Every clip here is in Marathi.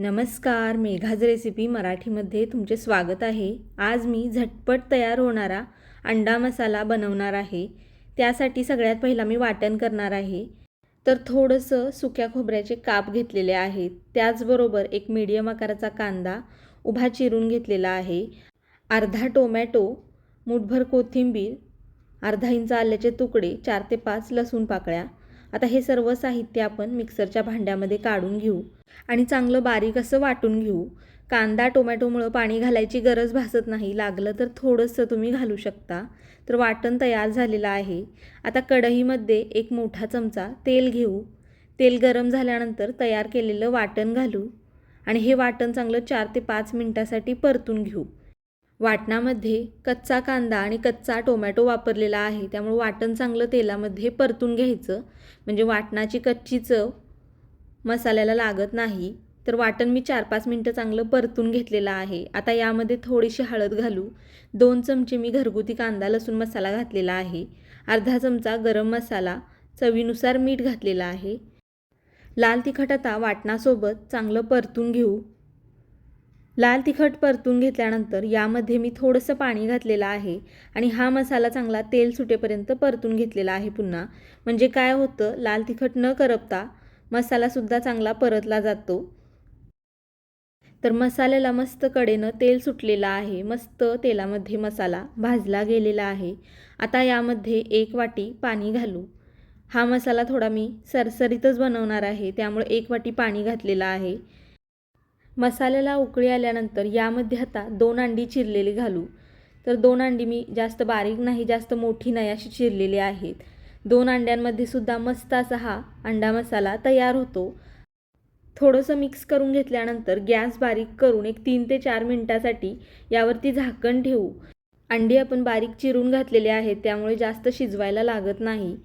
नमस्कार मेघाज रेसिपी मराठीमध्ये तुमचे स्वागत आहे. आज मी झटपट तयार होणारा अंडा मसाला बनवणार आहे. त्यासाठी सगळ्यात पहिला मी वाटण करणार आहे. तर थोडंसं सुक्या खोबऱ्याचे काप घेतलेले आहेत. त्याचबरोबर एक मीडियम आकाराचा कांदा उभा चिरून घेतलेला आहे. अर्धा टोमॅटो मुठभर कोथिंबीर अर्धा इंच आल्याचे तुकडे चार ते पाच लसूण पाकळ्या आता हे सर्व साहित्य आपण मिक्सरच्या भांड्यामध्ये काढून घेऊ आणि चांगलं बारीक असं वाटून घेऊ. कांदा टोमॅटोमुळं पाणी घालायची गरज भासत नाही. लागलं तर थोडंसं तुम्ही घालू शकता. तर वाटण तयार झालेलं आहे. आता कढईमध्ये एक मोठा चमचा तेल घेऊ. तेल गरम झाल्यानंतर तयार केलेलं वाटण घालू आणि हे वाटण चांगलं चार ते पाच मिनटासाठी परतून घेऊ. वाटणामध्ये कच्चा कांदा आणि कच्चा टोमॅटो वापरलेला आहे. त्यामुळे वाटण चांगलं तेलामध्ये परतून घ्यायचं. म्हणजे वाटणाची कच्ची चव मसाल्याला लागत नाही. तर वाटण मी चार पाच मिनटं चांगलं परतून घेतलेलं आहे. आता यामध्ये थोडीशी हळद घालू. दोन चमचे मी घरगुती कांदा लसूण मसाला घातलेला आहे. अर्धा चमचा गरम मसाला चवीनुसार मीठ घातलेलं आहे. लाल तिखट आता वाटणासोबत चांगलं परतून घेऊ. लाल तिखट परतून घेतल्यानंतर यामध्ये मी थोडंसं पाणी घातलेलं आहे आणि हा मसाला चांगला तेल सुटेपर्यंत परतून घेतलेला आहे पुन्हा. म्हणजे काय होतं लाल तिखट न करपता मसालासुद्धा चांगला परतला जातो. तर मसाल्याला मस्त कडेनं तेल सुटलेलं आहे मस्त तेलामध्ये मसाला भाजला गेलेला आहे. आता यामध्ये एक वाटी पाणी घालू. हा मसाला थोडा मी सरसरीतच बनवणार आहे त्यामुळे एक वाटी पाणी घातलेलं आहे. मसाल्याला उकळी आल्यानंतर यामध्ये आता दोन अंडी चिरलेली घालू. तर दोन अंडी मी जास्त बारीक नाही जास्त मोठी नाही अशी चिरलेली आहेत. दोन अंड्यांमध्ये सुद्धा मस्त असा हा अंडा मसाला तयार होतो. थोडंसं मिक्स करून घेतल्यानंतर गॅस बारीक करून एक तीन ते चार मिनटासाठी यावरती झाकण ठेवू. अंडी आपण बारीक चिरून घातलेले आहेत त्यामुळे जास्त शिजवायला लागत नाही.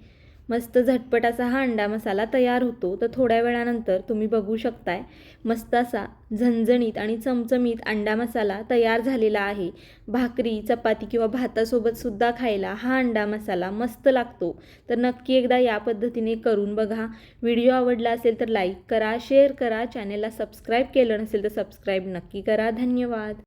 मस्त झटपट असा हा अंडा मसाला तयार होतो. तर थोड्या वेळानंतर तुम्ही बघू शकताय मस्त असा झणझणीत आणि चमचमीत अंडा मसाला तयार झालेला आहे. भाकरी चपाती किंवा भातासोबत सुद्धा खायला हा अंडा मसाला मस्त लागतो. तर नक्की एकदा या पद्धतीने करून बघा. व्हिडिओ आवडला असेल तर लाईक करा शेअर करा. चॅनेलला सबस्क्राईब केलं नसेल तर सबस्क्राईब नक्की करा. धन्यवाद.